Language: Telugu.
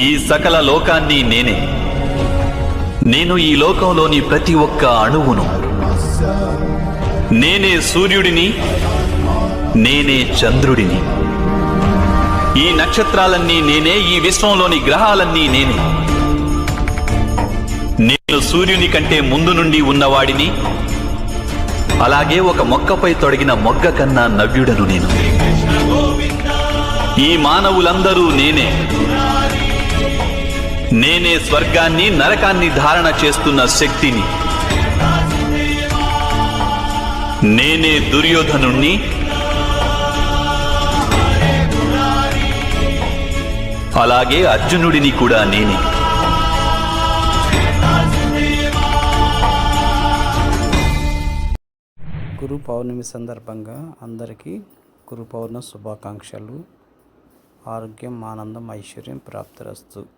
ఈ సకల లోకాన్ని నేనే. నేను ఈ లోకంలోని ప్రతి ఒక్క అణువును. నేనే సూర్యుడిని నేనే చంద్రుడిని. ఈ నక్షత్రాలన్నీ నేనే ఈ విశ్వంలోని గ్రహాలన్నీ నేనే. నేను సూర్యుని కంటే ముందు నుండి ఉన్నవాడిని. అలాగే ఒక మొక్కపై తొడిగిన మొగ్గ కన్నా నవ్యుడను నేను. ఈ మానవులందరూ నేనే. నేనే స్వర్గాన్ని నరకాన్ని ధారణ చేస్తున్న శక్తిని. నేనే దుర్యోధనుణ్ణి. అలాగే అర్జునుడిని కూడా నేనే. గురు పౌర్ణమి సందర్భంగా అందరికీ గురు పౌర్ణ శుభాకాంక్షలు. ఆరోగ్యం ఆనందం ఐశ్వర్యం ప్రాప్తిరస్తు.